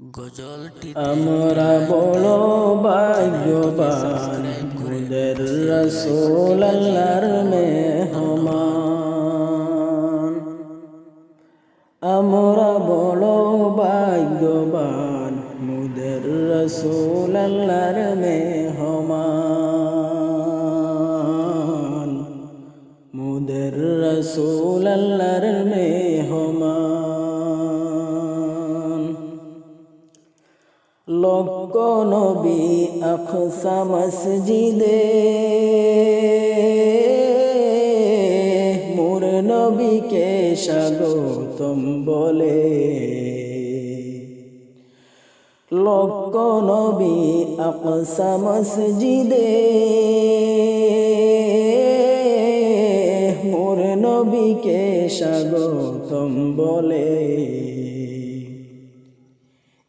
আমরা বড় ভাগ্যবান মুদের রসুল আল্লাহর মেহমান। আমরা বড় ভাগ্যবান মুদের রসুল আল্লাহর মেহমান। মুদের রসুল মেহমান লক্ষ নবী আকসা মসজিদে। মোর নবীকে স্বাগতম বলে। লক্ষ নবী আকসা মসজিদে। মোর নবীকে স্বাগতম বলে।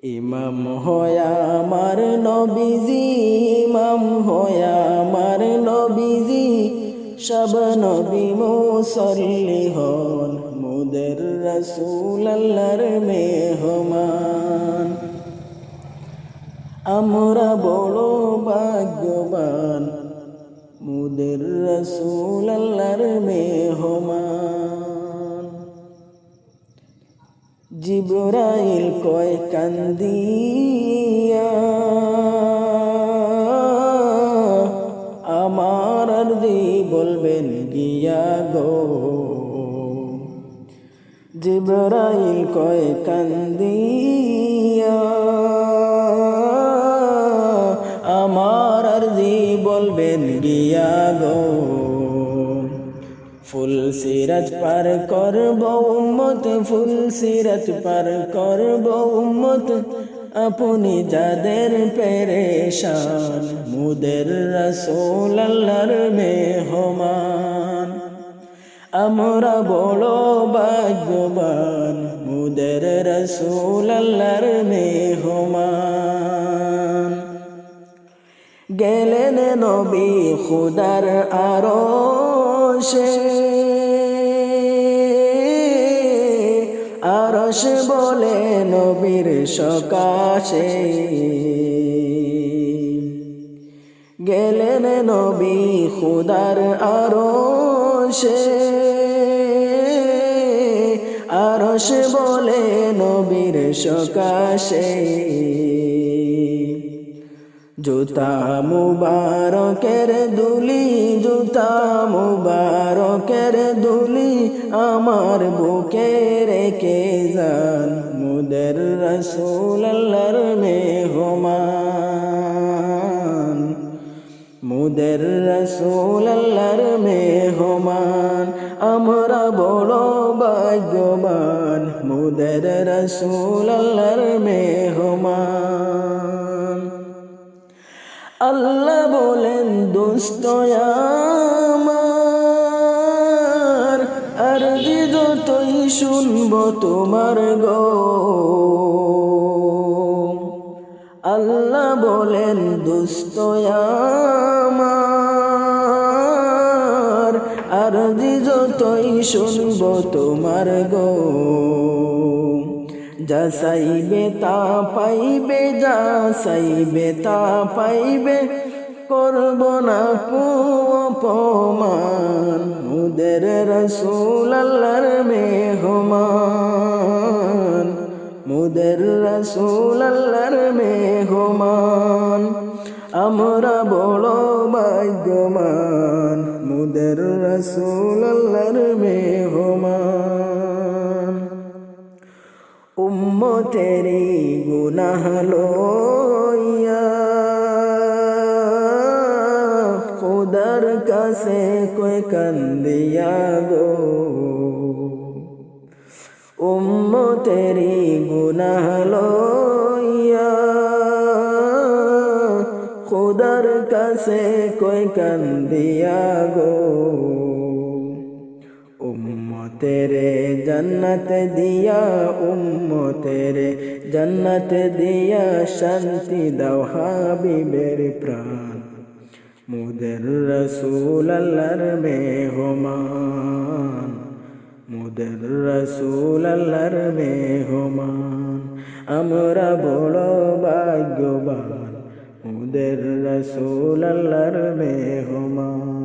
ইমাম হয়া আমার নবীজি, ইমাম হয়া আমার নবীজি। সব নবী মুসল্লি হন মুদের রসুল আল্লাহর মেহমান। আমরা বড় ভাগ্যবান, মুদের রসুল আল্লাহর মেহমান। জিবরাইল কয় কান্দিয়া আমার আরদি বলবেন গিয়া গো? জিবরাইল কয় কান্দিয়া সিরাজ পার করব উম্মত ফুল সিরাজ পার করব উম্মত। আপনি যাদের পেরেশান, মুদের রসুল মেহমান। আমরা বড় ভাগ্যবান, মুদের রসুল মেহমান। গেলেন নবী খুদার আরও আরশ বলে নবীর সকাশে। গেলেন নবী খুদার আরও আরশ বলে নবীর সকাশে। জুতা মুবারকের দুলি, জুতা মুবারকের আমার বুকে রেখে যান মুদের রসুল মেহমান। মুদের রসুল মেহমান, আমরা বড় ভাগ্যবান। মুদের রসুল আল্লাহর মেহমান। আল্লাহ বলেন, দুষ্ট শুনব তোমার গো আল্লাহ বলেন আমার, আর যে যতই শুনব তোমার গো যা সাইবে তা পাইবে, যা সাইবে তা পাইবে, করব না কো অপমান। আল্লাহর মুদের রসুল আল্লাহর মেহমান। আমরা বড় ভাগ্যমান মুদের রসুল আল্লাহর মেহমান। উম্মতেরি গুনাহ লইয়া, খুদার কাছে কই কান্দিয়া গো? উম্মতেরি গুনাহ লইয়া, খুদার কাছে কই কান্দিয়া গো? উম্মতেরে জন্নত দিয়া, উম্মতেরে জন্নত দিয়া শান্তি দাও হাবিবের প্রাণ। মুদের রসুল আল্লাহর মেহমান। মুদের রসুল আল্লাহর মেহমান আমরা বড় ভাগ্যবান। ওদের রসুল আল্লাহর মেহমান।